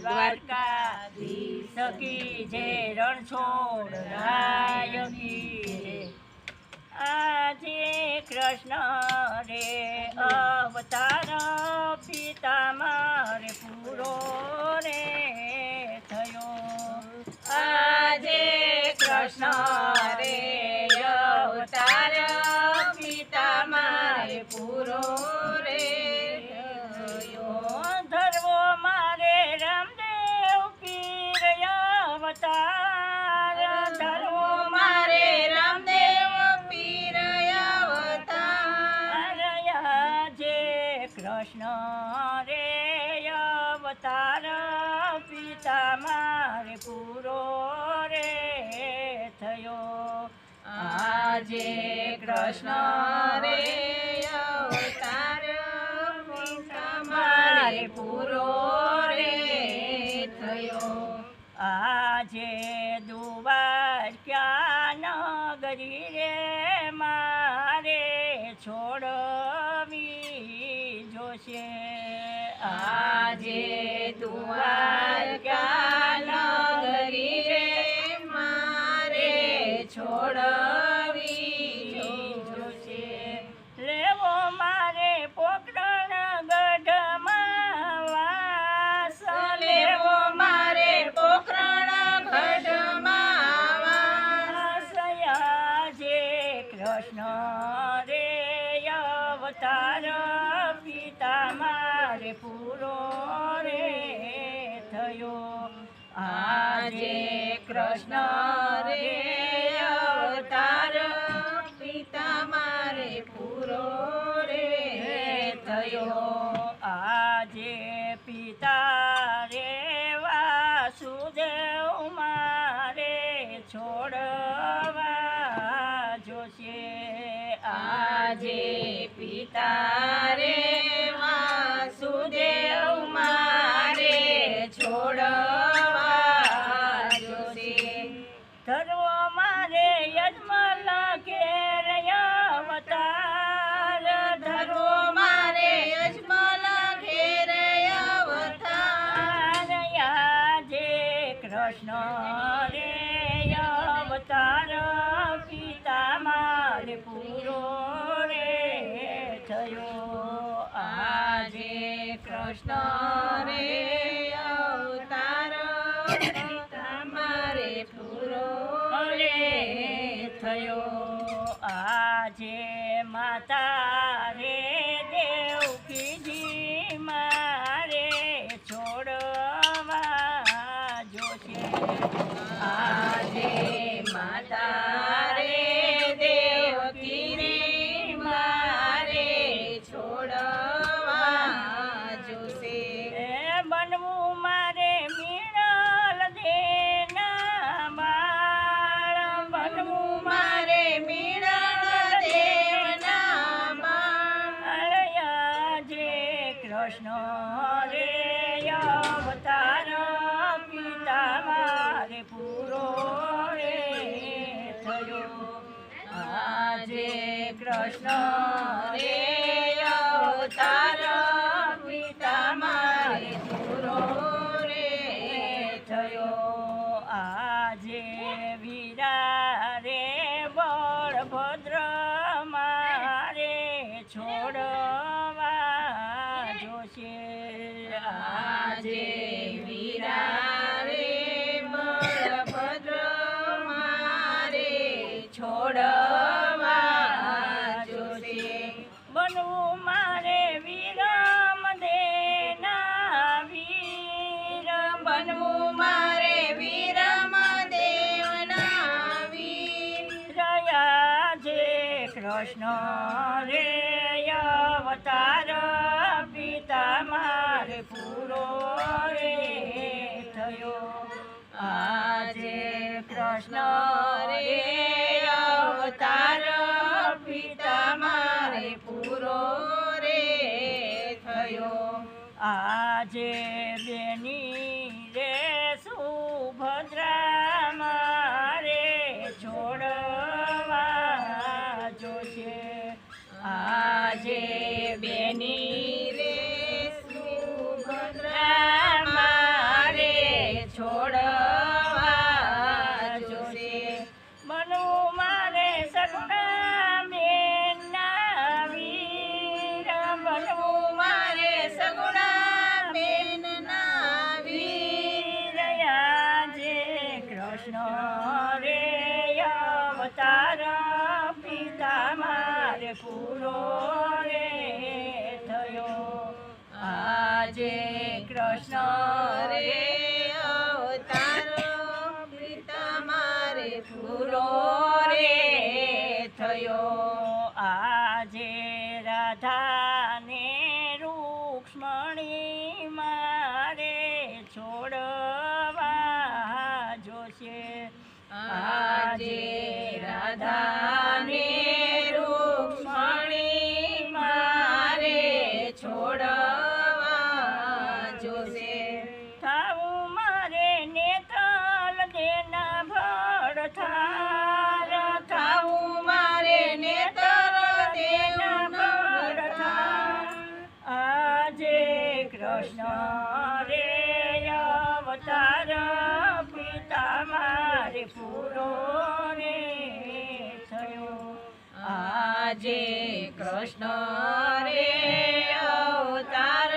દ્વારકાધીશ, કી જય કી આજે કૃષ્ણ રે અવતાર પિતા મારે પૂરો રે થયો. આજે કૃષ્ણ આજે કૃષ્ણ રે અવતાર પિતા પૂરો રે થયો. આજે દુવાર ક્યાં નગરી રે મારે છોડવી જોશે. આજે દ્વારકા પૂરો રે થયો. આજે કૃષ્ણ રે અવતાર, પિતા મારે પૂરો રે થયો. આજે પિતા રે વાસુદેવ મારે છોડવા જોશે. આજે પિતા રે થયો. આજે માતા કૃષ્ણ રે કૃષ્ણ રે અવતાર પિતા મારે પૂરો રે થયો. આજે કૃષ્ણ રે અવતાર પિતા મારે પૂરો રે થયો. આજે કૃષ્ણ પૂરો રે થયો. આજે કૃષ્ણ રે અવતાર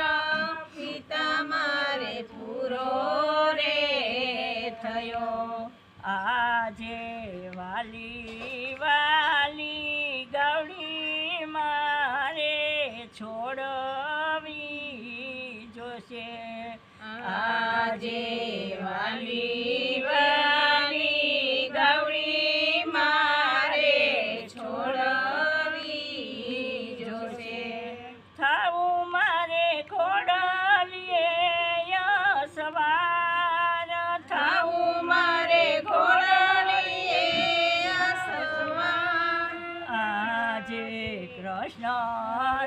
પિતા મારે પૂરો રે થયો. આજે વાલી વાલી ગૌડી મારે છોડવી જોશે. આજે વાલી વાલી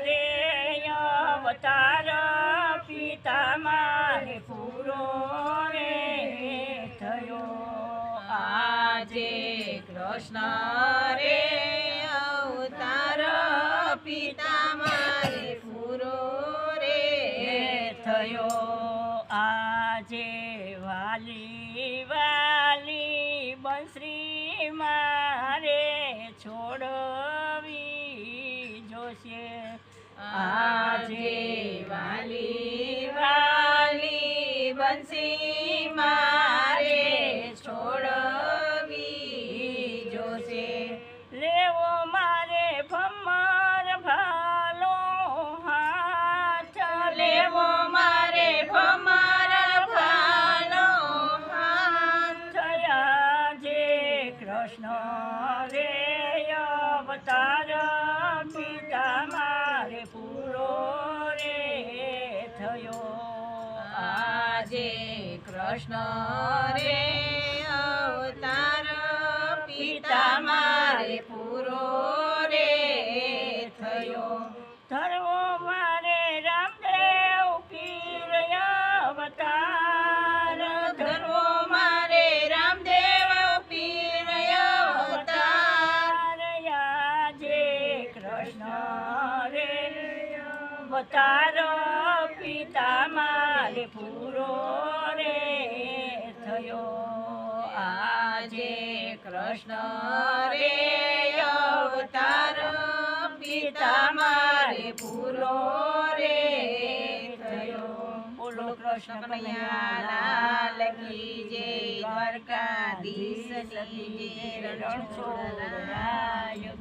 રે અવતાર પિતા મારે પૂરો રે થયો. આજે કૃષ્ણ રે અવતાર પિતા મારે પૂરો રે થયો. આજે વાલી આજે વાલી વાલી બંસી કૃષ્ણ રે અવતાર પિતા મારે પૂરો રે થયો ધર્મો મારે રામદેવ પીર અવતાર ધર્મો મારે રામદેવ પીર અવતાર આજે કૃષ્ણ રે અવતાર પિતા મારે પૂરો રે થયો. બોલો કૃષ્ણ કનૈયા લાલ કી જય દ્વારકાધીશ રણછોડરાય